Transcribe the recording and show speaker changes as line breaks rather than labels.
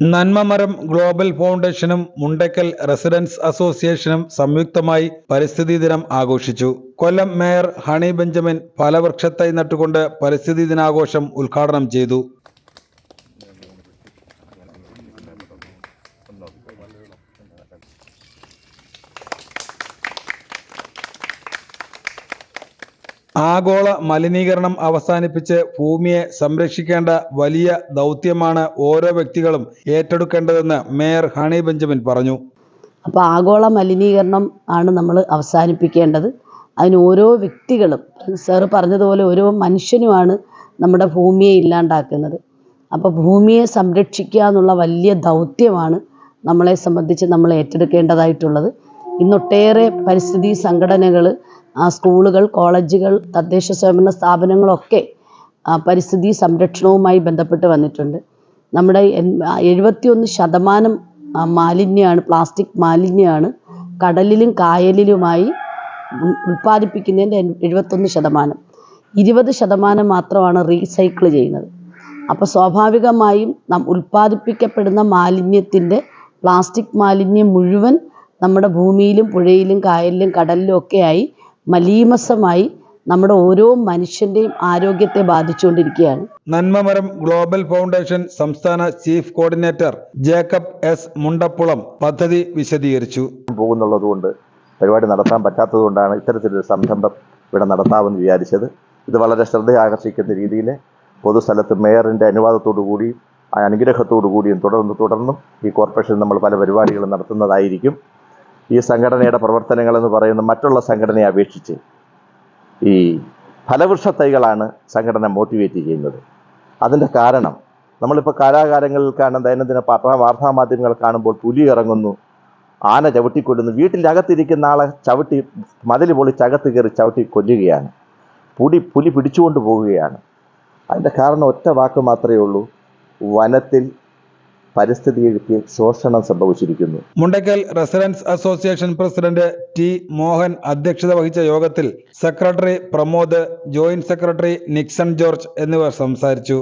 നന്മമരം global ഫൗണ്ടേഷനും Mundakkal residents അസോസിയേഷനും സംയുക്തമായി പരിസ്ഥിതി ദിനം ആഘോഷിച്ചു. കൊല്ലം മേയർ ഹണി ബെഞ്ചമിൻ ഫലവൃക്ഷത്തൈ നട്ടുകൊണ്ട് പരിസ്ഥിതി ദിനാഘോഷം ഉദ്ഘാടനം ചെയ്തു. ആഗോള മലിനീകരണം അവസാനിപ്പിച്ച് ഭൂമിയെ സംരക്ഷിക്കേണ്ട വലിയ ദൗത്യമാണ് ഓരോ വ്യക്തികളും ഏറ്റെടുക്കേണ്ടതെന്ന് മേയർ ഹണി ബെഞ്ചമിൻ പറഞ്ഞു.
അപ്പോൾ ആഗോള മലിനീകരണം ആണ് നമ്മൾ അവസാനിപ്പിക്കേണ്ടത്. അതിന് ഓരോ വ്യക്തികളും സാറ് പറഞ്ഞതുപോലെ ഓരോ മനുഷ്യനുമാണ് നമ്മുടെ ഭൂമിയെ ഇല്ലാണ്ടാക്കുന്നത്. അപ്പോൾ ഭൂമിയെ സംരക്ഷിക്കുക എന്നുള്ള വലിയ ദൗത്യമാണ് നമ്മളെ സംബന്ധിച്ച് നമ്മൾ ഏറ്റെടുക്കേണ്ടതായിട്ടുള്ളത്. ഇന്നൊട്ടേറെ പരിസ്ഥിതി സംഘടനകൾ സ്കൂളുകൾ കോളേജുകൾ തദ്ദേശ സ്വയംഭരണ സ്ഥാപനങ്ങളൊക്കെ പരിസ്ഥിതി സംരക്ഷണവുമായി ബന്ധപ്പെട്ട് വന്നിട്ടുണ്ട്. നമ്മുടെ എഴുപത്തിയൊന്ന് ശതമാനം മാലിന്യമാണ് പ്ലാസ്റ്റിക് മാലിന്യമാണ് കടലിലും കായലിലുമായി ഉൽപ്പാദിപ്പിക്കുന്നതിന്റെ എഴുപത്തൊന്ന് ശതമാനം. ഇരുപത് ശതമാനം മാത്രമാണ് റീസൈക്കിൾ ചെയ്യുന്നത്. അപ്പോൾ സ്വാഭാവികമായും നാം ഉൽപ്പാദിപ്പിക്കപ്പെടുന്ന മാലിന്യത്തിന്റെ പ്ലാസ്റ്റിക് മാലിന്യം മുഴുവൻ നമ്മുടെ ഭൂമിയിലും പുഴയിലും കായലിലും കടലിലും ഒക്കെയായി മലീമസമായി നമ്മുടെ ഓരോ മനുഷ്യന്റെയും ആരോഗ്യത്തെ ബാധിച്ചുകൊണ്ടിരിക്കുകയാണ്.
നന്മമരം ഗ്ലോബൽ ഫൗണ്ടേഷൻ സംസ്ഥാന chief coordinator Jacob S Mundappulam പദ്ധതി വിശദീകരിച്ചു.
പോകുന്നുള്ളതുകൊണ്ട് പരിപാടി നടത്താൻ പറ്റാത്തതുകൊണ്ടാണ് ഇത്തരത്തിലൊരു സംരംഭം ഇവിടെ നടത്താമെന്ന് വിചാരിച്ചത്. ഇത് വളരെ ശ്രദ്ധ ആകർഷിക്കുന്ന രീതിയിൽ പൊതുസ്ഥലത്ത് മേയറിന്റെ അനുവാദത്തോടു കൂടിയും അനുഗ്രഹത്തോടു കൂടിയും തുടർന്ന് തുടർന്നും ഈ കോർപ്പറേഷൻ നമ്മൾ പല പരിപാടികളും നടത്തുന്നതായിരിക്കും. ഈ സംഘടനയുടെ പ്രവർത്തനങ്ങളെന്ന് പറയുന്ന മറ്റുള്ള സംഘടനയെ അപേക്ഷിച്ച് ഈ ഫലവൃക്ഷ തൈകളാണ് സംഘടന മോട്ടിവേറ്റ് ചെയ്യുന്നത്. അതിന്റെ കാരണം നമ്മളിപ്പോൾ കാലാകാലങ്ങളിൽ കാണുന്ന ദൈനംദിന പത്ര വാർത്താ മാധ്യമങ്ങൾ കാണുമ്പോൾ പുലി ഇറങ്ങുന്നു ആന ചവിട്ടിക്കൊല്ലുന്നു വീട്ടിനകത്തിരിക്കുന്ന ആളെ ചവിട്ടി മതിൽ പൊളിച്ചകത്ത് കയറി ചവിട്ടി കൊല്ലുകയാണ്. പുടി പുലി പിടിച്ചുകൊണ്ട് പോവുകയാണ് അതിന്റെ കാരണം ഒറ്റ വാക്ക് മാത്രമേ ഉള്ളൂ വനത്തിൽ പരിസ്ഥിതിക്ക് ശോഷണം സംഭവിച്ചിരിക്കുന്നു.
Mundakkal residence association president T Mohan അധ്യക്ഷത വഹിച്ച യോഗത്തിൽ secretary Pramod joint secretary Nixon George എന്നിവർ സംസാരിച്ചു.